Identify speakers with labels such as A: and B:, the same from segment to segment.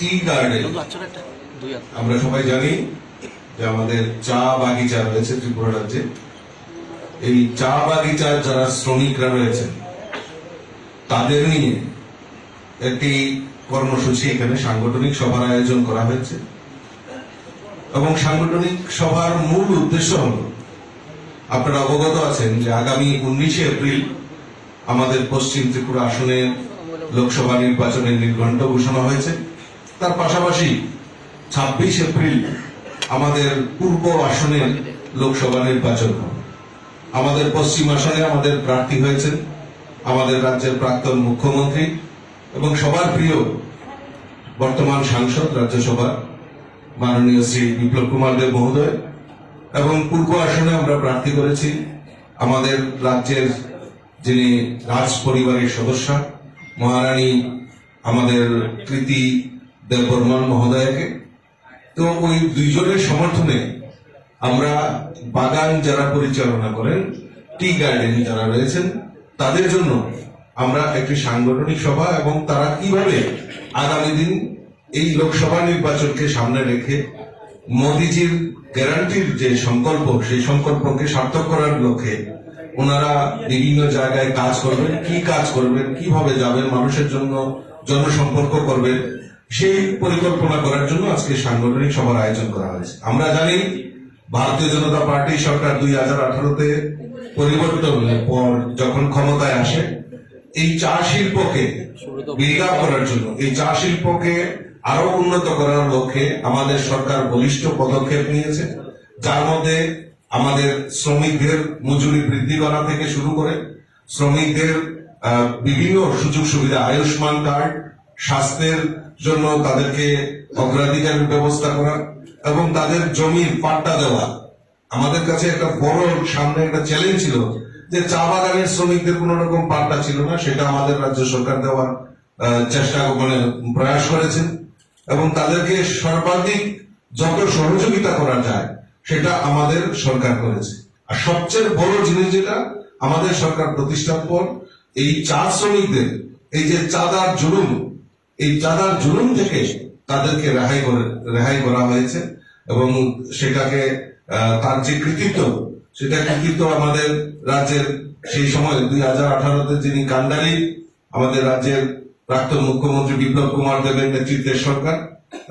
A: Tea garden. আমরা সবাই জানি যে আমাদের চা বাগিচা রয়েছে ত্রিপুরা রাজ্যে। এই চা বাগিচার যারা শ্রমিকরা রয়েছেন তাদের নিয়ে একটি কর্মসূচি এখানে সাংগঠনিক সভার আয়োজন করা হয়েছে। এবং সাংগঠনিক সভার মূল উদ্দেশ্য হল আপনারা অবগত আছেন যে আগামী উনিশে এপ্রিল আমাদের পশ্চিম ত্রিপুরা আসনে লোকসভা নির্বাচনের নির্ঘণ্ট ঘোষণা হয়েছে। তার পাশাপাশি ছাব্বিশ এপ্রিল আমাদের পূর্ব আসনে লোকসভা নির্বাচন আমাদের পশ্চিম আসনে আমাদের প্রার্থী হয়েছেন, আমাদের রাজ্যের প্রাক্তন মুখ্যমন্ত্রী এবং সবার প্রিয় বর্তমান সাংসদ রাজ্যসভার মাননীয় শ্রী বিপ্লব কুমার দেব মহোদয় এবং পূর্ব আসনে আমরা প্রার্থী করেছি আমাদের রাজ্যের যিনি রাজ পরিবারের সদস্য, মহারানী আমাদের কৃতি দেববর্মন মহোদয়কে। তো ওই দুইজনের সমর্থনে আমরা বাগান যারা পরিচালনা করেন, টি গার্ডেন যারা রয়েছেন, তাদের জন্য আমরা একটি সাংগঠনিক সভা এবং তারা কীভাবে আগামী দিন এই লোকসভা নির্বাচনকে সামনে রেখে মোদিজির গ্যারান্টির যে সংকল্প, সেই সংকল্পকে সার্থক করার লক্ষ্যে ওনারা বিভিন্ন জায়গায় কাজ করবেন, কি কাজ করবেন, কীভাবে যাবেন, মানুষের জন্য জনসম্পর্ক করবেন সেই পরিকল্পনা করার জন্য আজকে সাংগঠনিক সভার আয়োজন করা হয়েছে। আমরা জানি ভারতীয় জনতা পার্টি সরকার দুই হাজার আঠারোতে পরিবর্তনের পর যখন ক্ষমতায় আসে, এই চা শিল্পকে বিল্ড করার জন্য, এই চা শিল্পকে আরও উন্নত করার লক্ষ্যে আমাদের সরকার বলিষ্ঠ পদক্ষেপ নিয়েছে, যার মধ্যে আমাদের শ্রমিকদের মজুরি বৃদ্ধি করা থেকে শুরু করে শ্রমিকদের বিভিন্ন সুযোগ সুবিধা, আয়ুষ্মান কার্ড স্বাস্থ্যের জন্য তাদেরকে অগ্রাধিকারের ব্যবস্থা করা এবং তাদের জমির পাট্টা দেওয়া। আমাদের কাছে একটা বড় সামনে একটা চ্যালেঞ্জ ছিল যে চা বাগানের শ্রমিকদের কোন রকম পাট্টা ছিল না, সেটা আমাদের রাজ্য সরকার দেওয়ার চেষ্টা মানে প্রয়াস করেছেন এবং তাদেরকে সর্বাধিক যত সহযোগিতা করা যায়, সেটা আমাদের সরকার করেছে। আর সবচেয়ে বড় জিনিস যেটা, আমাদের সরকার প্রতিষ্ঠার পর এই চা শ্রমিকদের, এই যে চাঁদার জুলুম এই চাঁদার জুলুম থেকে তাদেরকে রেহাই করে, রেহাই করা হয়েছে এবং সেটাকে তার যে কৃতিত্ব, সেটা কৃতিত্ব আমাদের রাজ্যের সেই সময় দুই হাজার আঠারোতে যিনি কান্ডারি, আমাদের রাজ্যের প্রাক্তন মুখ্যমন্ত্রী বিপ্লব কুমার দেবের নেতৃত্বের সরকার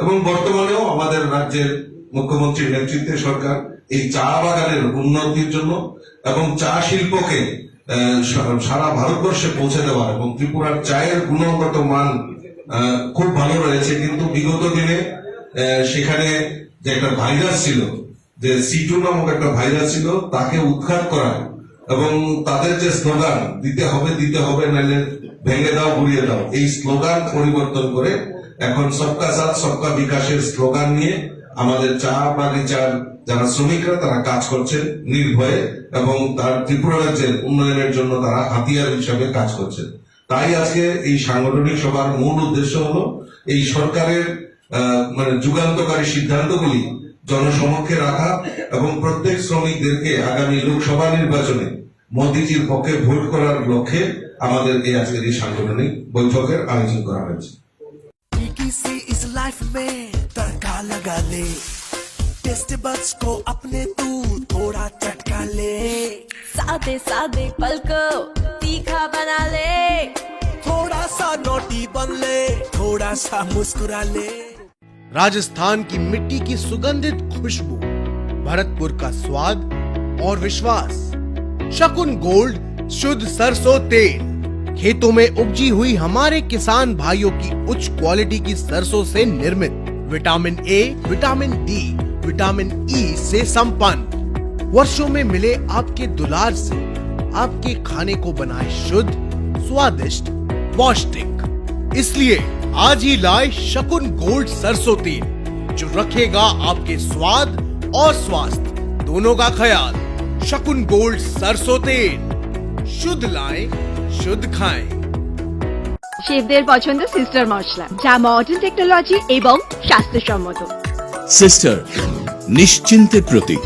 A: এবং বর্তমানেও আমাদের রাজ্যের মুখ্যমন্ত্রীর নেতৃত্বে সরকার এই চা বাগানের উন্নতির জন্য এবং চা শিল্পকে সারা ভারতবর্ষে পৌঁছে দেওয়া এবং ত্রিপুরার চায়ের গুণগত মান খুব ভালো রয়েছে, কিন্তু বিগত দিনে সেখানে যে একটা ভাইরাস ছিল, যে সিটু নামক একটা ভাইরাস ছিল, তাকে উৎখাত করা এবং তাদের যে স্লোগান দিতে হবে দিতে হবে, নাহলে ভেঙে দাও ঘুরিয়ে দাও, এই স্লোগান পরিবর্তন করে এখন সবকা সাথ, সবকা বিকাশের স্লোগান নিয়ে আমাদের চা বাগিচার যারা শ্রমিকরা, তারা কাজ করছেন নির্ভয়ে এবং তার ত্রিপুরা রাজ্যের উন্নয়নের জন্য তারা হাতিয়ার হিসাবে কাজ করছেন তাই আজকে এই সাংগঠনিক সভার মূল উদ্দেশ্য হলো এই সরকারের আহ, মানে যুগান্তকারী সিদ্ধান্তগুলি জনসমক্ষে রাখা এবং প্রত্যেক শ্রমিকদেরকে আগামী লোকসভা নির্বাচনে মোদিজির পক্ষে ভোট করার লক্ষ্যে আমাদের এই আজকের এই সাংগঠনিক বৈঠকের আয়োজন करा হয়েছে
B: फीकी सी इस लाइफ में तड़का लगा ले टेस्ट बड्स को अपने तू थोड़ा चटका ले
C: सादे सादे पल को तीखा बना ले
B: थोड़ा सा नोटी बन ले थोड़ा सा मुस्कुरा ले
D: राजस्थान की मिट्टी की सुगंधित खुशबू, भरतपुर का स्वाद और विश्वास। शकुन गोल्ड, शुद्ध सरसों तेल। खेतों में उपजी हुई हमारे किसान भाइयों की उच्च क्वालिटी की सरसों से निर्मित। Vitamin A vitamin D vitamin E से संपन्न। वर्षों में मिले आपके दुलार से आपके खाने को बनाए शुद्ध, स्वादिष्ट पौष्टिक इसलिए आज ही लाए शकुन गोल्ड सरसों तेल जो रखेगा आपके स्वाद और स्वास्थ्य दोनों का ख्याल शकुन गोल्ड सरसों तेल शुद्ध लाएं शुद्ध खाएं
C: শেফদের পছন্দ সিস্টার মশলা যা মডার্ন টেকনোলজি এবং স্বাস্থ্যসম্মত
E: সিস্টার নিশ্চিন্তের প্রতীক